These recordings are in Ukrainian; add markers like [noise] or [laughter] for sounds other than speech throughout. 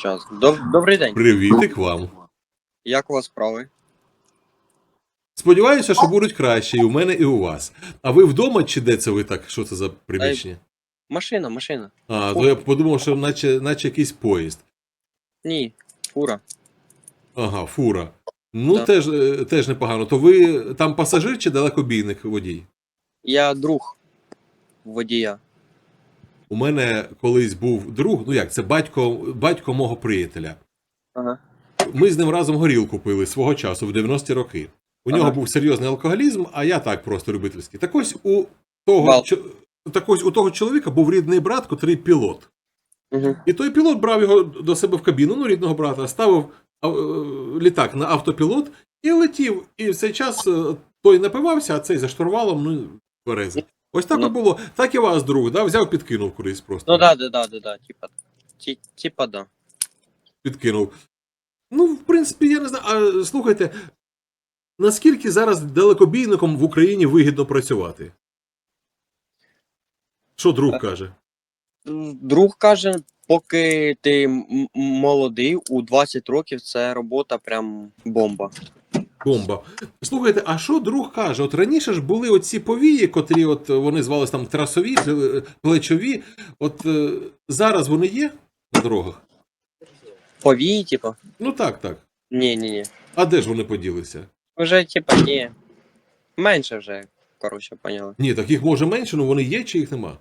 Час. Доб- Добрий день. Привітик вам. Як у вас справи? Сподіваюся, що будуть краще і у мене, і у вас. А ви вдома чи де це ви так? Що це за приміщення? Машина, машина. А, то я подумав, що наче, наче якийсь поїзд. Ні, фура. Ага, фура. Ну, Так. теж, е, теж непогано. То ви там пасажир чи далекобійник водій? Я друг водія. У мене колись був друг, ну як, це батько, батько мого приятеля. Ага. Ми з ним разом горілку пили свого часу в 90-ті роки. У нього був серйозний алкоголізм, а я так просто любительський. Так ось у того, чо- так ось у того чоловіка був рідний брат, котрий пілот. Угу. І той пілот брав його до себе в кабіну, ну, рідного брата, ставив а, е, літак на автопілот і летів. І в цей час е, той напивався, а цей за штурвалом, ну, тверезий. Ось так Ну. і було. Так і вас, друг, да? взяв, підкинув кудись просто. Ну да, да, да, да, да, типа. Ті- Типа да. Підкинув. Ну, в принципі, я не знаю. А слухайте, наскільки зараз далекобійником в Україні вигідно працювати? Що друг каже? Друг каже, поки ти молодий, у 20 років це робота прям бомба. Бомба. Слухайте, а що друг каже? От раніше ж були оці повії, котрі от вони звались там трасові, е, плечові. От е, зараз вони є на дорогах? Повії, типа? Ну так, так. Ні, ні, ні. А де ж вони поділися? Вже, типа, ні. Менше вже, коротше, поняли. Ні, так їх може менше, ну вони є чи їх нема?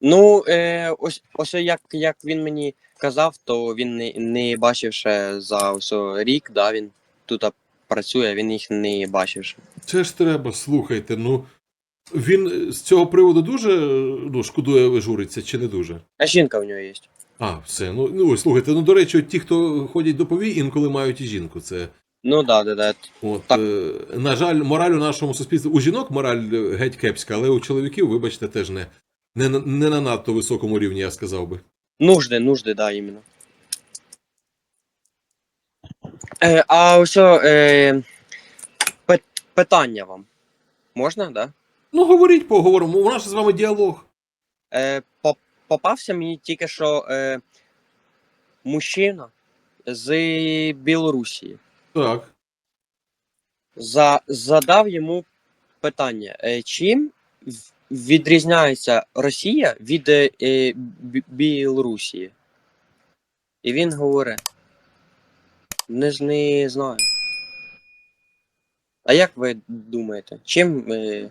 Ну, е, ось, ось як, як він мені казав, то він не, не бачив ще за ось рік, да, він тут працює, він їх не бачив. Це ж треба, слухайте. Ну він з цього приводу дуже ну, шкодує, журиться, чи не дуже? А жінка в нього є. А, все. Ну, ну слухайте, ну до речі, от ті, хто ходять до повій, інколи мають і жінку. Це Ну да, да, да. от Так. е, на жаль, мораль у нашому суспільстві. У жінок мораль е, геть кепська, але у чоловіків, вибачте, теж не, не, не на надто високому рівні, я сказав би. Нужди, нужди, да, іменно. Е, а ось е, пи- питання вам. Можна, да? Ну, говоріть, поговоримо. У нас з вами діалог. Е, по- попався мені тільки що е, мужчина з Білорусі. Так. За, задав йому питання, е, чим в- відрізняється Росія від е, е, Бі- Білорусі? І він говорить: не, не знаю. А як ви думаєте, чим е,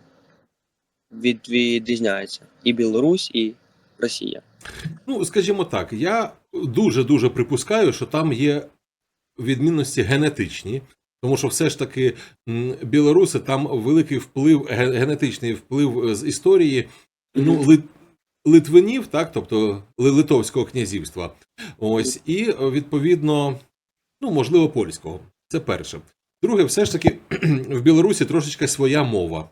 від, відрізняється і Білорусь, і Росія? Ну, скажімо так, я дуже-дуже припускаю, що там є відмінності генетичні, тому що все ж таки білоруси там великий вплив, генетичний вплив е, з історії ну, ли, Литвинів, так, тобто Ли- Литовського князівства. Ось, і е, відповідно, ну, можливо, польського. Це перше. Друге, все ж таки, [clears throat] в Білорусі трошечки своя мова.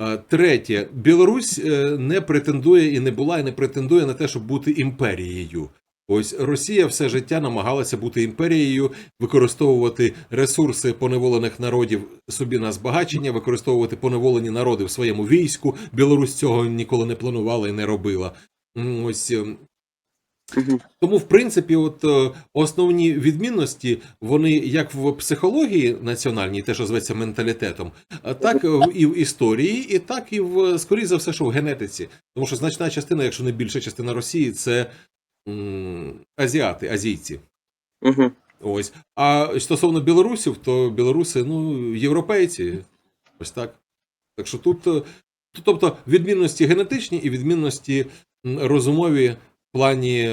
Е, Третє, Білорусь е, не претендує і не була, і не претендує на те, щоб бути імперією. Ось Росія все життя намагалася бути імперією, використовувати ресурси поневолених народів собі на збагачення, використовувати поневолені народи в своєму війську. Білорусь цього ніколи не планувала і не робила. Ось е, тому, в принципі, от е, основні відмінності, вони як в психології національній, те, що зветься менталітетом, а так е, і в історії, і так і в скоріше за все, що в генетиці. Тому що значна частина, якщо не більша частина Росії, це м, азіати, азійці. Угу. Ось. А стосовно білорусів, то білоруси, ну, європейці. Ось так. Так що тут, е, тобто, відмінності генетичні і відмінності розумові плані,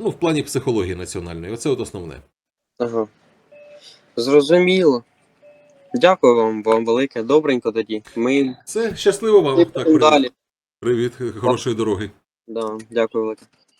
ну, в плані психології національної. Оце от основне. Ага. Зрозуміло. Дякую вам, вам велике, добренько тоді. Ми Це щасливо вам. Так, привіт. далі. Привіт, хорошої дороги. Да, дякую велике.